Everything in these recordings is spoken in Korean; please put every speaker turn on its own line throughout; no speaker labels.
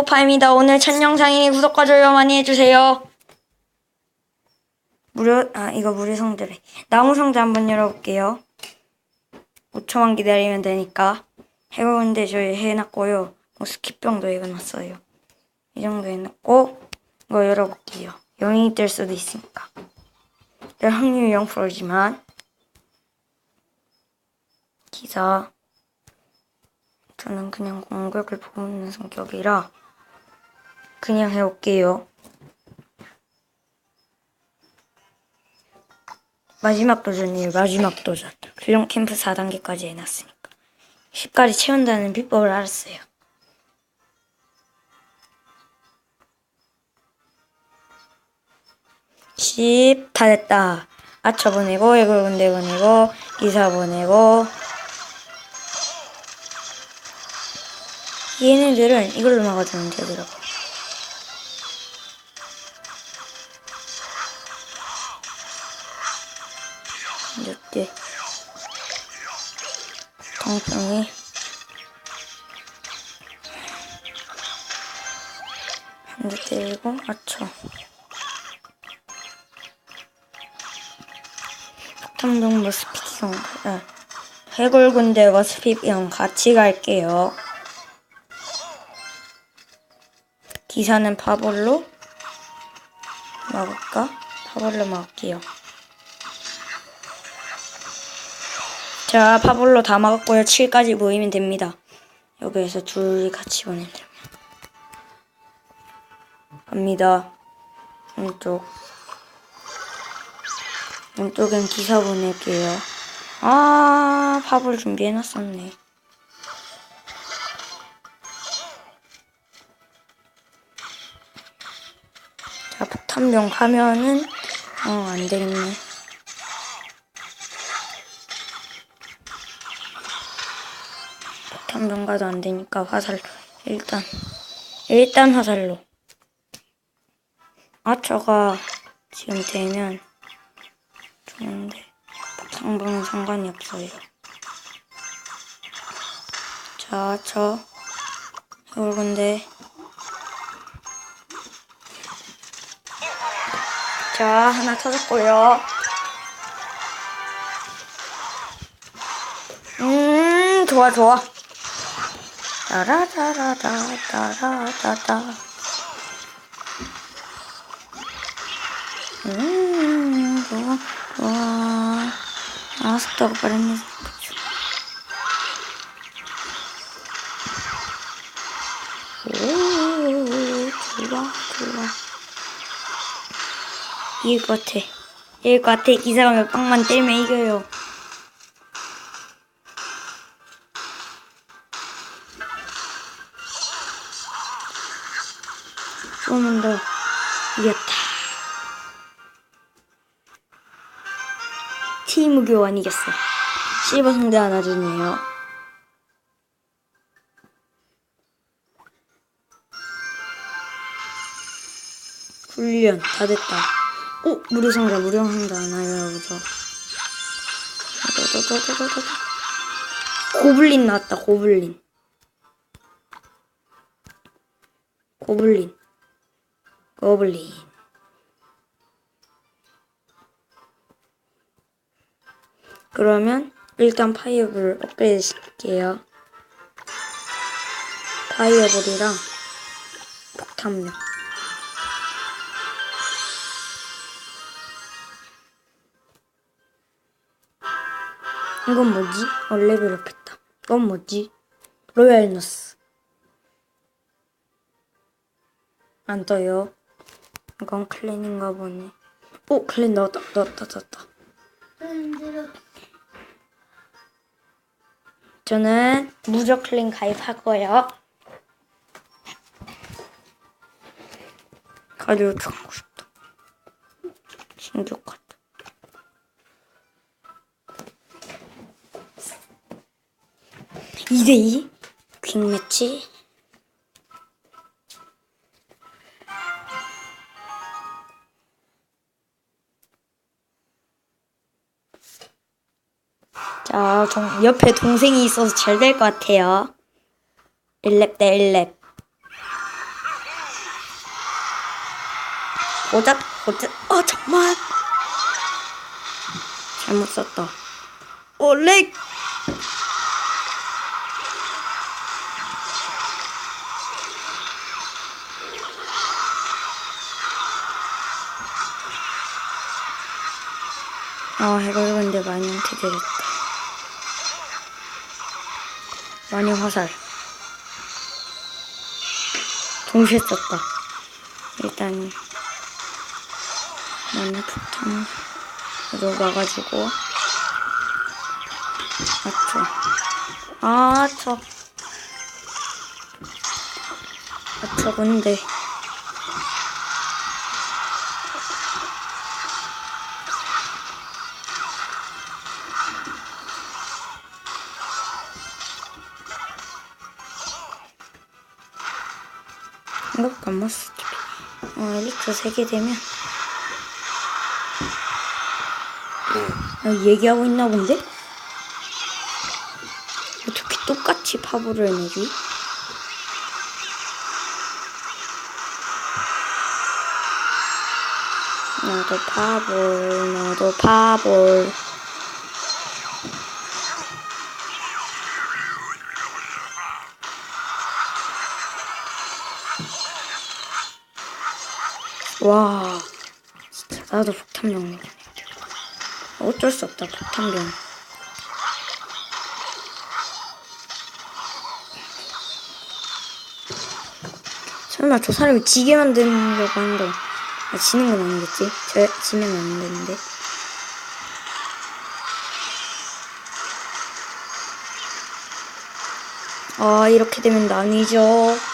파입니다. 오늘 첫 영상이 구독과 좋아요 많이 해주세요. 무료, 아, 이거 무료 상자래. 나무 상자 한번 열어볼게요. 5초만 기다리면 되니까. 해보는데 저희 해놨고요. 뭐 스킵병도 해놨어요. 이 정도 해놨고, 이거 열어볼게요. 0이 될 수도 있으니까. 열 확률 0%지만. 기사. 저는 그냥 공격을 보는 성격이라 그냥 해올게요. 마지막 도전이에요. 마지막 도전. 훈련 캠프 4단계까지 해놨으니까. 10까지 채운다는 비법을 알았어요. 십다 됐다. 아쳐 보내고 애글 군대 보내고 기사 보내고 얘네들은 이걸로 막아주면 되더라고. 이때 통풍이 한대 때리고 맞춰. 폭탄동 머스피티형 네. 해골군대 머스피티형 같이 갈게요. 기사는 파볼로 막을까? 파볼로 막을게요. 자, 파볼로 다 막았고요. 7까지 모이면 됩니다. 여기에서 둘이 같이 보낸다면. 갑니다. 왼쪽. 왼쪽엔 기사 보낼게요. 아, 파볼 준비해놨었네. 자, 폭탄병 가면은, 어, 안 되겠네. 폭탄병 가도 안 되니까 화살, 일단, 일단 화살로. 아처가 지금 되면 좋은데, 폭탄병은 상관이 없어요. 자, 저, 해골건데, 자, 하나 터졌고요. 음, 좋아, 좋아. 따라따따. 음, 좋아, 좋아. 아. 오, 좋아, 좋아. 이길 것 같아. 이길 것 같아. 기사가 몇 방만 때리면 이겨요. 조금만 더 이겼다. 팀 교환 이겼어. 실버 상대 하나 주네요. 훈련 다 됐다. 오 무료 상자 무료 상자 하나 열어보자. 따다다다다다다. 고블린 나왔다 고블린. 고블린. 고블린. 그러면 일단 파이어볼 업그레이드 시킬게요. 파이어볼이랑 폭탄력. 이건 뭐지? 어, 레벨 업했다. 이건 뭐지? 로얄 너스. 안 떠요. 이건 클랜인가 보네. 오, 클랜 넣었다, 넣었다, 넣었다. 저는 무적 클랜 가입하고요. 가디오 하고 싶다. 신기하다. 이대2 퀵매치 자, 동, 옆에 동생이 있어서 잘 될 것 같아요. 1렙 대 1렙. 고작, 고작, 어, 정말. 잘못 썼다. 어, 올렉 아, 해가 근데 많이 어떻게 됐지? 많이 화살. 동시에 썼다. 일단 많이 폭탄으로 가가지고 맞죠. 아, 저. 아, 저 근데. 안 맞았어. 어, 엘리트 3개 되면. 아, 얘기하고 있나 본데? 어떻게 똑같이 파보를 해내지? 나도 파볼, 나도 파볼. 와, 나도 폭탄병. 어쩔 수 없다, 폭탄병. 설마 저 사람이 지게 만드려고 하는 거, 아, 지는 건 아니겠지? 저, 지면 안 되는데. 아, 이렇게 되면 난이죠.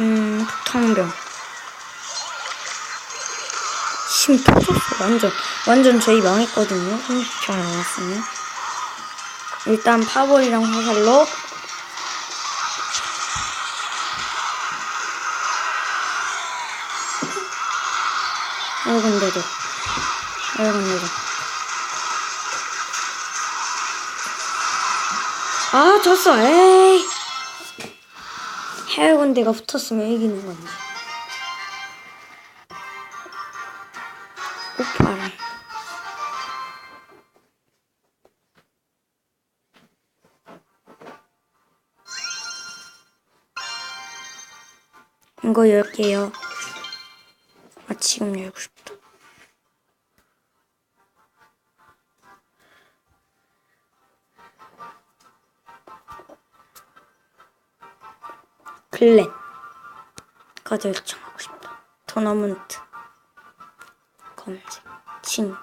음, 폭탄병. 심 터졌어, 완전. 완전 저희 망했거든요. 30초 남았으면. 일단 파벌이랑 화살로. 아유, 근데도. 아유, 근데도. 아, 졌어, 에이. 해군대가 붙었으면 이기는 건데. 오빠랑. 이거 열게요. 아, 지금 열고 싶다. 클랜. 까지 요청하고 싶다. 토너먼트. 검색. 친구.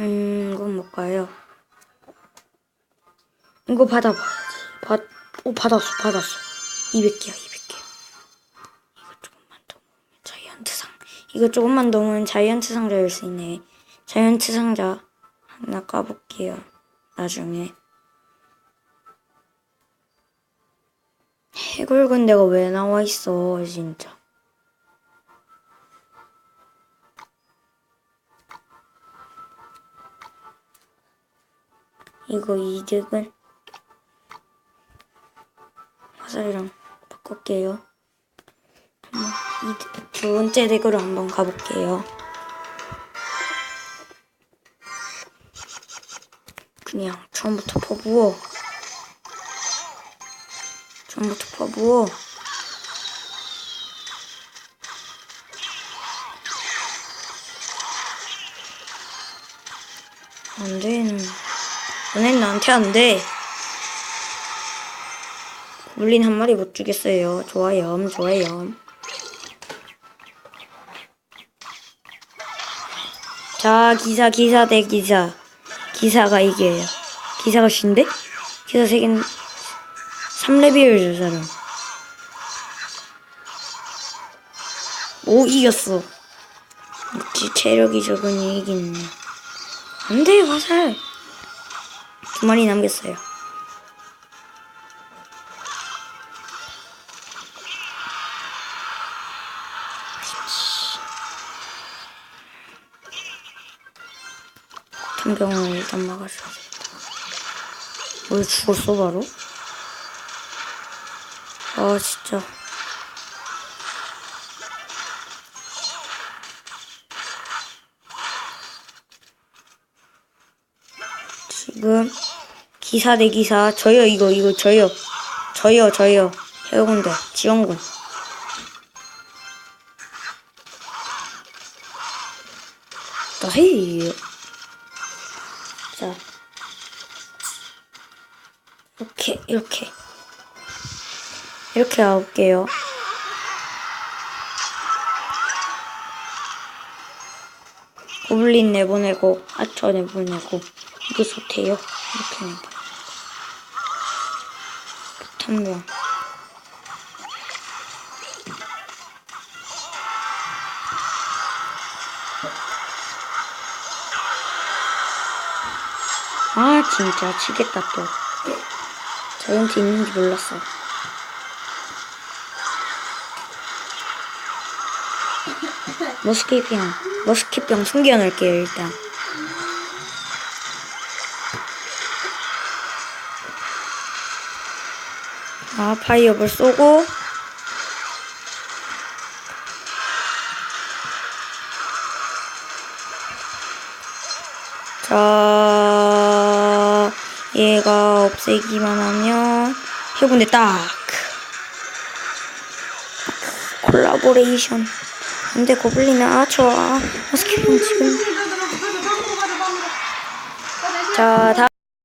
음, 이건 뭘까요? 이거 받아봐야지. 받, 오, 받았어, 받았어. 200개야, 200개. 이거 조금만 더 모으면 자이언트 상. 이거 조금만 더 모으면 자이언트 상자 열 수 있네. 자이언트 상자 하나 까볼게요. 나중에. 해골근 내가 왜 나와 있어, 진짜. 이거 이득은 화살이랑 바꿀게요. 한번 두 번째 덱으로 한번 가볼게요. 그냥 처음부터 퍼부어. 처음부터 퍼부어. 안 돼. 너넨 나한테 안 돼. 물린 한 마리 못 주겠어요. 좋아요. 좋아요. 자, 기사, 기사 대 기사. 기사가 이겨요. 기사가 쉰데? 기사 세개 3레벨 저 사람. 오, 이겼어. 역시 체력이 적으니 이기네. 안 돼, 화살. 두 마리 남겼어요. 탐병은 일단 막아줘야겠다. 뭘 죽었어 바로? 아 진짜. 지금 기사 대 기사 저요 이거 이거 저요 저요 저요 해군대 지원군 나해 자 이렇게 이렇게. 이렇게 가볼게요. 고블린 내보내고 아처 내보내고 무소태요. 이렇게 내보내고. 폭탄 아 진짜 치겠다 또. 저한테 있는지 몰랐어. 머스켓병 머스켓병 숨겨놓을게요 일단. 아 파이어볼 쏘고. 자 얘가 없애기만 하면 해군대 딱 콜라보레이션. 근데 고블린은 아. 좋아. 머스켓병 지금. 자 다음